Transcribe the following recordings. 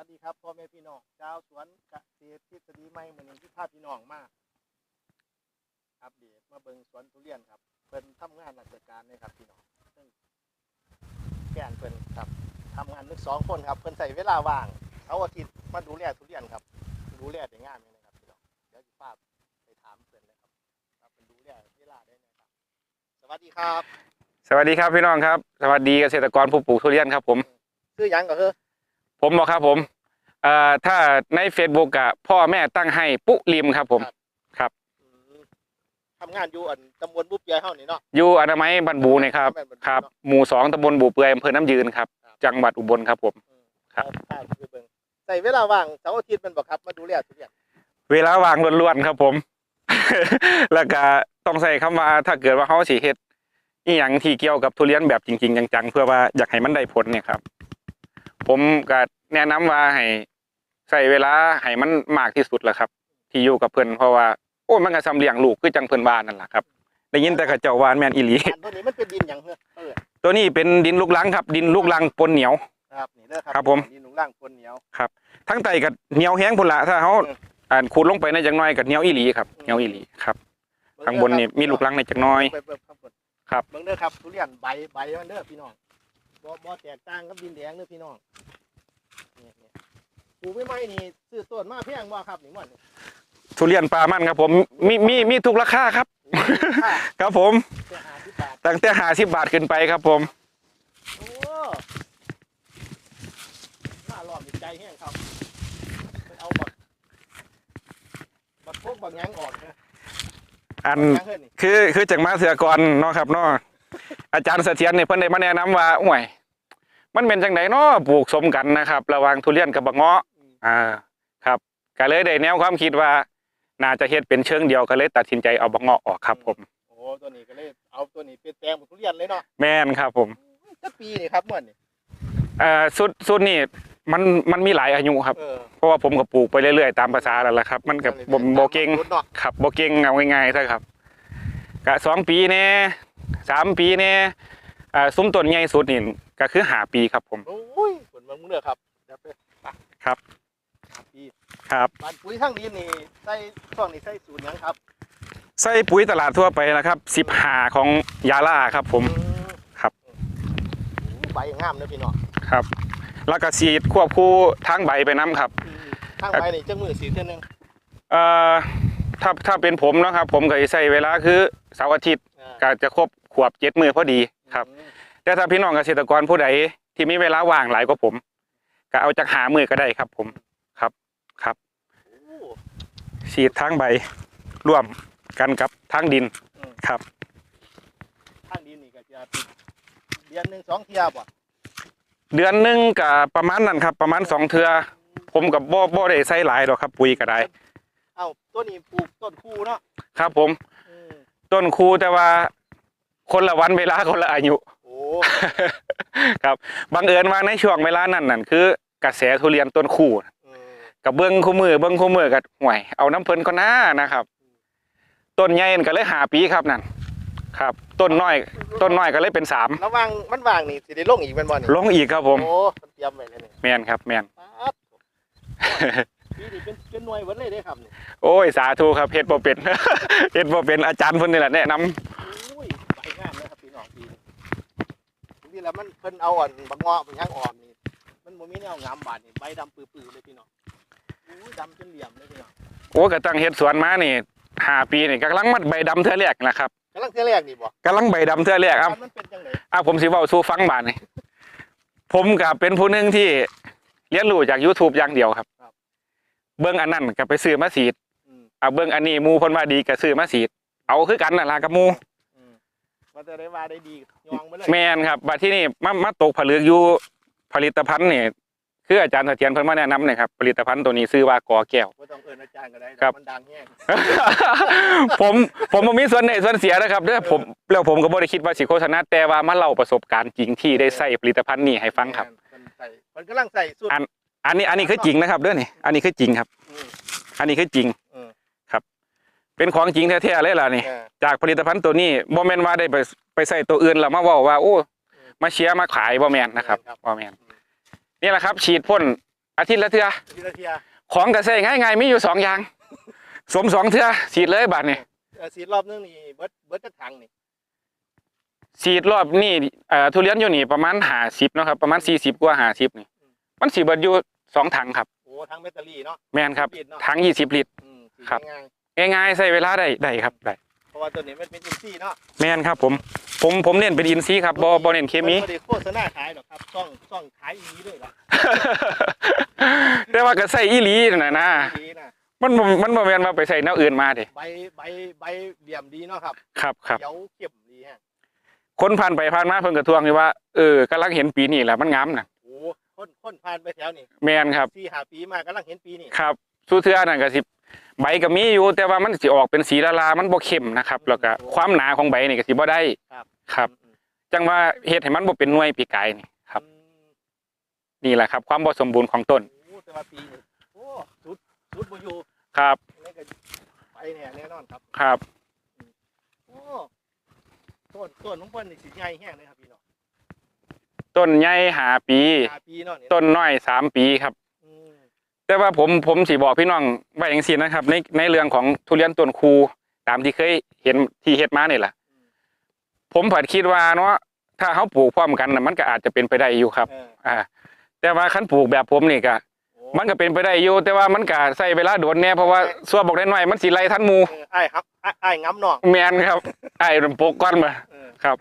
วัสดีครับพ่อแม่พี่น้องชาวสวนเกษตรทฤษฎีใหม่เหมือนที่พาพี่น้องมาอัปเดตมาเบิ่งสวนทุเรียนครับเพิ่นทำงานราชการเลยครับพี่น้องซึ่งแกนเพิ่นครับทำงานนึกสองคนครับเพิ่นใส่เวลาว่างเสาร์อาทิตย์มาดูแลทุเรียนครับ ดูแลได้งามเลยนะครับพี่น้องเดี๋ยวจะพาไปถามเพิ่นเลยครับครับเพิ่นดูแลเวลาได้นะครับ สวัสดีครับ สวัสดีครับพี่น้องครับ สวัสดีเกษตรกรผู้ปลูกทุเรียนครับผม ชื่อหยังก็คือ ผมบอกครับผมเอ่อถ้าใน Facebook อะพ่อแม่ตั้งให้ปุริมครับผม อืมทำงานอยู่อันตำบลบุบเปียเฮานี่เนาะอยู่อนามัยบันบูนะครับ แม่นบันครับ เนาะ หมู่สองตำบลบูเปือยอำเภอน้ำยืนครับ ครับ จังหวัดอุบลครับผม อืมครับพาไปเบิ่งใส่เวลาว่างเสาร์อาทิตย์แมันบอกครับมาดูแลทุเรียนเวลาว่างล้วนๆครับผม แล้วก็ต้องใส่คำว่าถ้าเกิดว่าเขาสิเฮ็ดอีหยังที่เกี่ยวกับทุเรียนแบบจริงๆจังๆเพื่อว่าอยากให้มันได้ผลเนี่ยครับ ผมก็แนะนำว่าให้ใส่เวลาให้มันมากที่สุดแหละครับ ที่อยู่กับเพิ่นเพราะว่าโอ้มันก็ซ้ำเลี้ยงลูกคือจังเพิ่นบ้านนั่นแหละครับได้ยินแต่เขาเจ้าว่าแม่นอีหลีอันตัวนี้มันเป็นดินหยังเหรอเออตัวนี้เป็นดินลูกลังครับ ดินลูกลังปนเหนียวครับนี่เด้อครับครับผมดินหนุนล่างคนเหนียวทั้งไตกับเหนียวแห้งพุ่นละถ้าเขาอืมอ่านขูดลงไปในจังน้อยกับเหนียวอีหลีครับเหนียวอีหลีครับข้างบนนี่มีลูกลังในจักหน้อยไปเบิ่งข้างบนครับเบิ่งเด้อครับทุเรียนใบใบมันเด้อพี่น้อง บ่บ่แตกต่างกับดินแดงเด้อพี่น้องนี่นี่ปลูกใหม่ๆนี่ซื้อต้นมาแพงบ่ครับนี่ม่วนนี่ทุเรียนปลามันครับผมมีมีมีทุกราคาครับ ค่าครับผมแค่50บาทตั้งแต่หาสิบบาทขึ้นไปครับผม โอ้น่ารอบใจแห้งครับไปเอาบักบักพวกบักหยังออกนะอันบักหยังเฮ้ยนี่คือคือจากมาเสือกรเนาะครับเนาะ อาจารย์เสถียรเนี่ยเพิ่นได้มาแนะนำว่าห่วย มันเป็นจังไดเนาะปลูกสมกันนะครับ ระหว่างทุเรียนกับบักเงาะอ่าครับก็เลยได้แนวความคิดว่าน่าจะเฮ็ดเป็นเชิงเดียวก็เลยตัดสินใจเอาบักเงาะออกครับ ผมโอ้ตัวนี้ก็เลยเอาตัวนี้เป็นแปลงบักทุเรียนเลยเนาะแม่นครับ ผมจักปีนี่ครับม่วนนี่เอ่อสุดสุดนี่มันมันมีหลายอายุครับเออเพราะว่าผมก็ปลูกไปเรื่อยๆตามภาษาแล้วล่ะครับ มันกับบ่บ่เก่งเนาะครับบ่เก่งเอาง่ายๆซะครับก็สองปีแน่ สามปีแน่อ่าซุ้มต้นใหญ่สุดนี่ก็คือห้าปีครับผม โอ้ยผลเมืองมึงเด้อครับเดี๋ยวไปไปครับครับพี่ครับบานปุ๋ยทั้งดินนี่ใส่ช่วงนี้ใส่สูตรหยังครับใส่ปุ๋ยตลาดทั่วไปนะครับสิบหาของยาล่าครับผม อืมครับ โอ้ใบงามเด้อพี่น้องครับ แล้วก็ฉีดควบคู่ทั้งใบไปน้ำครับ อืมทางใบนี่จังมือสีเท่านึงเอ่อถ้าถ้าเป็นผมเนาะครับ ผมก็สิใส่เวลาคือเสาร์อาทิตย์อ่าก็จะครบ ขวบเจ็ดมือพอดีครับอืมแต่ถ้าพี่น้องเกษตรกรผู้ใดที่มีเวลาว่างหลายกว่าผมก็เอาจากหามือก็ได้ครับผมครับครับโอ้ฉีดทั้งใบร่วมกันกับทั้งดินอืมครับทางดินนี่ก็จะติดเดือนหนึ่งสองเที่ยบ่เดือนหนึงกับประมาณนั้นครับ ประมาณสองเทือผมกับบ่บ่ได้ใส่หลายดอกครับ ปุ๋ยก็ได้เอ้าตัวนี้ปลูกต้นคูเนาะครับผมอืมต้นคูแต่ว่า คนละวันเวลาคนละอายุโอ้ครับบังเอิญว่าในช่วงเวลานั้นนั่นคือกระแสทุเรียนต้นคู่อืมกับเบิ้งคู่มือเบิ้งคู่มือกับห่วยเอาน้ำเพิ่นก็น่านะครับต้นใหญ่นั่นก็เลยหาปีครับนั่นครับ ต้นน้อย ต้นน้อยก็เลยเป็นสามระวังมันว่างนี่สิได้ลงอีกแม่นบ่นี่ลงอีกครับผมโอ้มันเตรียมไว้เลยนี่แมนครับแมนปั๊บปีนี้เป็นเป็นหน่วยเบิดเลยเด้ครับนี่โอ้ยสาธุครับเฮ็ดบ่เป็นเฮ็ดบ่เป็นอาจารย์เพิ่นนี่แหละแนะนำ โอ้ยใบงามเลยครับพี่น้องปีนี้นี่ แหละมันเพิ่นเอาอันบักเงาะบักหยังอ่อนนี่มันบ่มีแนวงามบาดนี่ใบดำปื้อๆเลยพี่น้องโอ้ยดำจนเหลี่ยมเลยพี่น้องโอ้ก็ตั้งเฮ็ดสวนมานี่ห้าปีนี่กำลังมัดใบดำเทื่อแรกนะครับกำลังเที่ยแรกนี่บ่กำลังใบดำเทื่อแรกครับมันเป็นจังไดอะผมสิเว้าสู่ฟังบาดนี่ผมก็เป็นผู้หนึงที่เรียนรู้จาก YouTube อย่างเดียวครับ เบิ่งอันนั้นก็ไปซื้อมาสีดอืมเอาเบิ่งอันนี้หมู่เพิ่นว่าดีก็ซื้อมาสีดเอาคือกันนั่นล่ะกับหมู่อืม มันจะได้ว่าได้ดียองมาเลยแม่นครับบัดที่นี่มามาตกผลึกอยู่ผลิตภัณฑ์นี่คืออาจารย์เสถียรเพิ่นมาแนะนำเนี่ยครับผลิตภัณฑ์ตัวนี้ชื่อว่ากอแก้วบ่ต้องเอิ้นอาจารย์ก็ได้ครับ มันดังแฮงผมผมบ่มีส่วนได้ส่วนเสียนะครับเด้อผมแล้วผมก็บ่ได้คิดว่าสิโฆษณาแต่ว่ามาเล่าประสบการณ์จริงที่ได้ใส่ผลิตภัณฑ์นี้ให้ฟังครับเพิ่นใส่เพิ่นกำลังใส่สุดอันอันนี้อันนี้คือจริงนะครับเด้อนี่อันนี้คือจริงครับ อืมอันนี้คือจริง อืมครับ เป็นของจริงแท้ๆเลยล่ะนี่เออจากผลิตภัณฑ์ตัวนี้บ่แม่นว่าได้ไปไปใส่ตัวอื่นแล้วมาเว้าว่าโอ้มาเชียร์มาขายบ่แม่นนะครับบ่แม่นนี่แหละครับ ฉีดพ่นอาทิตย์ละเทื่อทีละเทียของกระใส่ง่ายๆมีอยู่สองอย่างสวมสองเทื่อฉีดเลยบาดนี่เอ่อสีดรอบนึงนี่เบิดเบิดจักถังนี่ฉีดรอบนี่เอ่อทุเรียนอยู่นี่ประมาณห้าสิบนาะครับประมาณสี่สิบกว่าห้าสิบนี่ มันสีเบิดอยู่สองถังครับโอ้ทั้งแบตเตอรี่เนาะแม่นครับลิตเนาะถังยี่สิบลิตรอืมสีครับ ง่ายง่ายๆใส่เวลาได้ได้ครับได้ๆเพราะว่าตัวนี้มันเป็นอินทรีย์เนาะแม่นครับ ผมผมผมเน้นเป็นอินทรีย์ครับบ่บ่เน้นเคมีนบ่ได้โฆษณาขายหรอกครับซ่องซ่องขายอีนี้ด้วยล่ะแต่ว่าก็ใส่อีหลีนั่นน่ะนะดีนะมันบ่มันบ่แม่นว่าไปใส่แนวอื่นมาเด้ใบใบใบเหลี่ยมดีเนาะครับ ครับครับเขียวเข้มดีฮะคนผ่านไปผ่านมาเพิ่นก็ทวงอยู่ว่าเออกำลังเห็นปีนี้แหละมันงามน่ะโอ้คนคนผ่านไปแถวนี่แม่นครับสี่ห้าปีมากำลังเห็นปีนี่ครับ สู้เทื่อนั่นก็สิใบก็มีอยู่ แต่ว่ามันสิออกเป็นสีละลามันบ่เข้มนะครับ แล้วก็ความหนาของใบนี่ก็สิบ่ได้ครับ ครับอืมจังว่าเฮ็ดให้มันบ่เป็นหน่วยปีกายนี่ครับอืมนี่แหละครับ ความบ่สมบูรณ์ของต้นโอ้แต่ว่าปีนี่โอ้สุดสุดบ่อยู่ครับนี่ก็ไปเนี่ยแน่นอนครับ ครับ โอ้ต้นต้นของเพิ่นนี่สิใหญ่แห้งเลยครับพี่น้องต้นใหญ่ห้าปี ห้าปีเนาะนี่ต้นน้อยสามปีครับอืม แต่ว่าผมผมสิบอกพี่น้องไว้อย่างซี่นะครับ ในในเรื่องของทุเรียนต้นคูตามที่เคยเห็นที่เฮ็ดมานี่แหละผมผัดคิดว่าเนาะถ้าเขาปลูกพร้อมกันน่ะมันก็อาจจะเป็นไปได้อยู่ครับเอออ่า แต่ว่าคันปลูกแบบผมนี่ก็โอ้มันก็เป็นไปได้อยู่แต่ว่ามันก็ใส่เวลาโดนแน่เพราะว่าส่วนบอกได้น้อยมันสิไล่ทันหมู่เอออ้ายครับอ้ายอ้ายง้ำน้องแม่นครับไอ้ปลูกก่อนมาเออครับ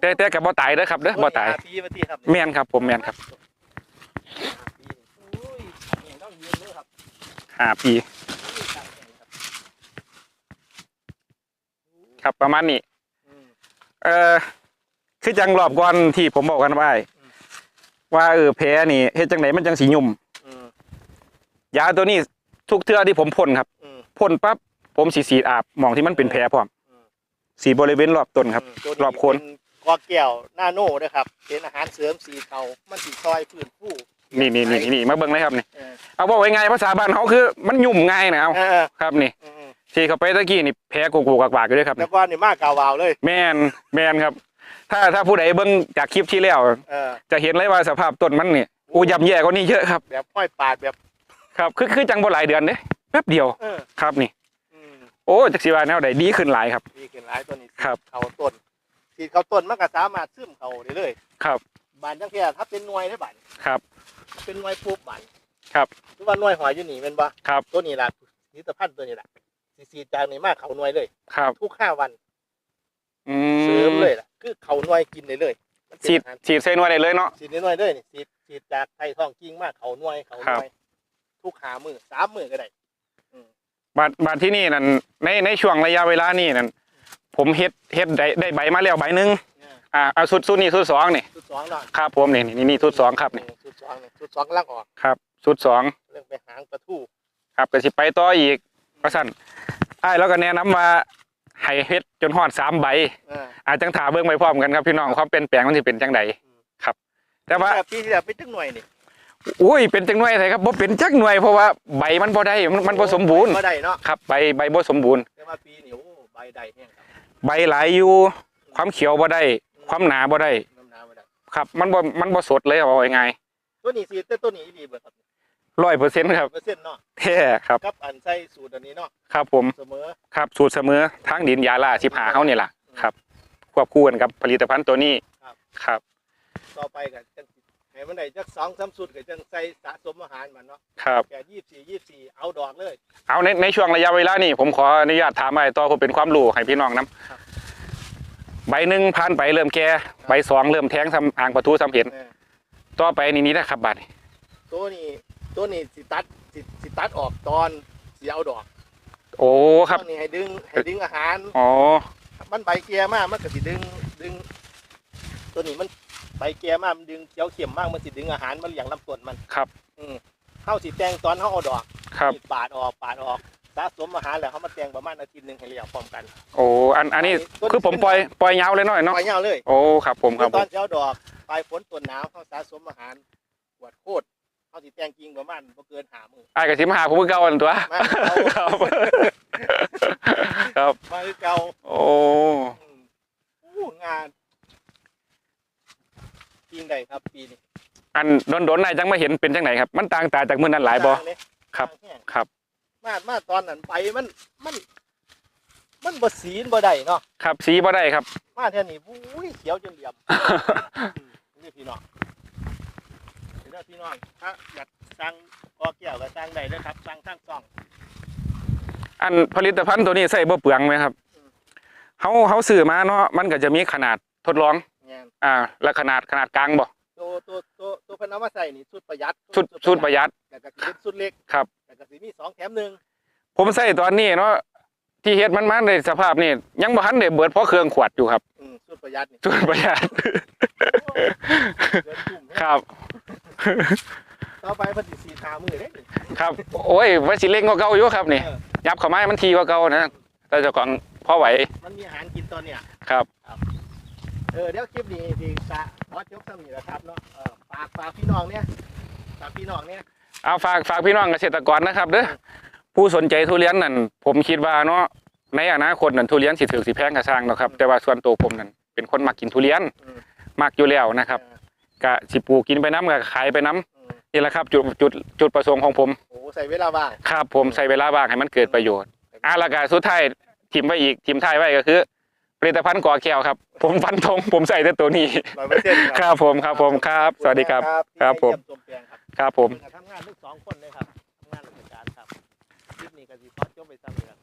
แต่แต่ก็บ่ตายเด้อครับเด้อบ่ตายห้ปีมาทีครับแม่นครับ ผมแม่นครับ ห้าปีนี่โอ้ยนี่ต้องยืนเลยครับ ห้าปีโอ้ยตายแน่ครับครับประมาณนี้อืมเอ่อคือจังรอบก่อนที่ผมบอกกันไว้อืมว่าเออแผลนี่เฮ็ดจังไดมันจังสิยุ่มอืมยาตัวนี้ทุกเทื่อที่ผมพ่นครับอืมพ่นปั๊บผมสิฉีดอาบหมองที่มันเป็นแผลพร้อมอืมสีบริเวณรอบต้นครับอืมตัวรอบโคนเป็กอแก้วหน้าโน่ด้วยครับเป็นอาหารเสริมสีเทามันสีซอยพื้นผู้ นี่นี่นี่นี่มาเบิ่งเลยครับนี่ เออเอาบอกไว้ไงภาษาบ้านเขาคือมันยุ่มง่ายนะเอาเออครับนี่เออเออที่เขาไปตะกี้นี่แผลกูกูกากๆอยู่ด้วยครับแล้นี่วก็นี่มากกาวาวเลย แม่นแม่นครับ ถ้าถ้าผู้ใดเบิ่งจากคลิปที่แล้ว เออ จะเห็นเลยว่าสภาพต้นมันนี่อูย่ำแย่กว่านี้เยอะครับแบบห้อยปาดแบบ ครับคือคือจังบ่หลายเดือนเด้แป๊บเดียวเออครับนี่ อืมโอ้จักสิว่าแนวใดดีขึ้นหลายครับ ดีขึ้นหลายตัวนี้ครับ เขาต้นสีเขาต้นมันก็สามารถซึมเขาได้เลยครับ บานจังเทียถ้าเป็นหน่วยได้บานครับ เป็นหน่วยปุ๊บบานครับหรือว่าหน่วยหอยอยู่นี่เป็นบ่ครับตัวนี้ล่ะนิตพันธ์ตัวนี้ล่ะสีสีจากนี่มากเขาหน่วยเลยครับทุกห้าวันอืเสริมเลยล่ะคือเขาหน่วยกินได้เลยมันเป็นฉีดอาหารฉีดใส่หน่วยได้เลยเนาะฉีดนิดหน่อยเลยนี่ฉีดฉีดจากไทยทองกิ้งมากเขาหน่วยเขาหน่วยทุกหามือสามมือก็ได้บาดบาดที่นี่นั่นในในช่วงระยะเวลานี่นั่นผมเฮ็ดเฮ็ดได้ได้ใบมาแล้วใบหนึงเนี่ย อ่าเอาสุดสุดนี่สุดสองนี่ชุดสองเนาะครับผมนี่นี่นี่สุดสองครับนี่ชุดสองนี่ชุดสองกำลังออกครับสุดสองเรื่องไปหางประทูครับก็สิไปต่ออีกว่าสั่นไอ้ายแล้วก็แนะนำว่าให้เฮ็ดจนฮอดสามใบ เออ อาจจังถาเบิ่งไปพร้อมกันครับพี่น้องความเปลี่ยนแปลงมันสิเป็นจังใดครับ แต่ว่าปีที่แล้วไปจังหน่วยนี่อุ้ยเป็นจังหน่วยไสครับบ่เป็นจักหน่วยเพราะว่าใบมันบ่ได้มันมันบ่สมบูรณ์บ่ได้เนาะครับใบใบบ่สมบูรณ์ แต่ว่าปีนี้โอ้ใบได้เนี่ยครับใบหลายอยู่ความเขียวบ่ได้ ความหนาบ่ได้น้ำหนาบ่ได้ครับ มันบ่มันบ่สดเลยเอาไว้ง่ายตัวนี้สีแต่ตัวนี้อีหลีเบิดครับ100%ครับเปอร์เซ็นต์เนาะแท้ครับกับอันใส่สูตรอันนี้เนาะครับผมเสมอครับสูตรเสมอทางดินยาล่า15เฮานี่ล่ะครับควบคู่กันกับผลิตภัณฑ์ตัวนี้ครับครับต่อไปก็จังสิให้มันได้จักสองสามสูตรก็จังใส่สะสมอาหารมันเนาะครับแก่ยี่สี่ยี่สี่เอาดอกเลย เอาในในช่วงระยะเวลานี้ผมขออนุญาตถามไอ้ต่อเพื่อเป็นความรู้ให้พี่น้องนํครับ ใบหนึ่งผ่านไปเริ่มแก่ใบสองเริ่มแทงทำอ่างประตูทำเห็นเออต่อไปนี่นี่นะครับบัดนี้ตัวนี้ตัวนี้สิตัดสิสิตัดออกตอนสิเอาดอก โอ้ครับตัวนี้ให้ดึงให้ดึงอาหารอ๋อมันใบเกียร์มากมันก็สิดึงดึง ตัวนี้มันใบเกียร์มากมันดึงเขียวเข็มมากมันสิดึงอาหารมาเลี้ยงลำต้นมันครับ อืมเข้าสิแตงตอนเขาเอาดอกครับปาดออกปาดออก สะสมอาหารแล้วเขามาแตงประมาณอาทิตย์หนึ่งให้เลี้ยงพร้อมกัน โอ้อันอันนี้คือผมปล่อยปล่อยยาวเลยหน่อยปเนาะล่อยยาวเลยโอ้ครับผมครับตผอนมเช้าดอกปลายฝนต้นหนาวเขาสะสมอาหารปวดโคตรเขาสิแตงกิ่งประมาณบ่เกินหามือไอ้กับสิมาหาผมคือเก่าอันตัวมาคือเก่าครับครับมาคือเก่าโอ้อืมอู้งานกิ่งใดครับปีนี้อันโดโดนๆนายจังมาเห็นเป็นจังไหนครับ มันต่างตาจากมื้อนั้นหลายบ่ต่งเด้ครับต่างแห้งครับ มามาตอนนั้นไปมันมัน มันบ่สีนบ่ได้เนาะครับ สีบ่ได้ครับ มาเท่านี้อุ้ยเขียวจนเหลี่ยมอืมนี่พี่น้องเดี๋ยวพี่น้องถ้าอยากสั่งกอเกี่ยวก็สั่งได้เลยครับสั่งทั้งซอง อันผลิตภัณฑ์ตัวนี้ใส่บ่เปลืองไหมครับอืมเฮาเฮาซื้อมาเนาะมันก็จะมีขนาดทดลองเงี้ยอ่า และขนาดขนาดกลางบ่ตัวตัวตัวตัวเพิ่นเอามาใส่นี่สุดประหยัดชุดชุดประหยัด แล้วก็สิเป็นสุดเล็กครับแล้ว ก็สิมีสองแถมหนึ่งผมใส่ตอนนี้เนาะที่เฮ็ดมันมาในสภาพนี่ยังบ่ทันได้เบิดเพราะเครื่องขวดอยู่ครับอืมสุดประหยัดนี่ชุดประหยัดเกินจุ่มครับ ต่อไปเพิ่นสิสีทามือเด้นี่ครับ โอ้ยว่าสิเล่งกว่าเก่าอยู่ครับนี่เออยับเข้ามาให้มันทีกว่าเก่านะแต่เจ้าของพอไหวมันมีอาหารกินตอนเนี้ย ครับ เออเดี๋ยวคลิปนี้ดีกะขอจบเท่านี้แหละครับเนาะเออฝากฝากพี่น้องเนี่ยฝากพี่น้องเนี่ย เอาฝากฝากพี่น้องเกษตรกรนะครับเด้อผู้สนใจทุเรียนนั่นผมคิดว่าเนาะในอนาคตนั่นทุเรียนสิถือสิแพงกระสร้างเนาะครับแต่ว่าส่วนตัวผมนั่นเป็นคนมักกินทุเรียนอืมมักอยู่แล้วนะครับเออก็สิปลูกกินไปน้ำก็ขายไปน้อืมำนี่แหละครับจุดจุดจุดประสงค์ของผมโอ้ใส่เวลาว่างครับผมใช้เวลาว่างให้มันเกิดประโยชน์อะแล้วก็สุดท้ายทิมไว้อีกทิมท้ายไว้ก็คือผลิตภัณฑ์ก่อแก้วครับ ผมฟันธงผมใส่แต่ตัวนี้ร้อยเปอร์เซ็นต์ครับผมครับผมครับ สวัสดีครับครับผม ครับผม ทำงานทุกสองคนเลยครับทำงานราชการครับคลิปนี้ก็สิขอจบไปซ้ำเลยครับ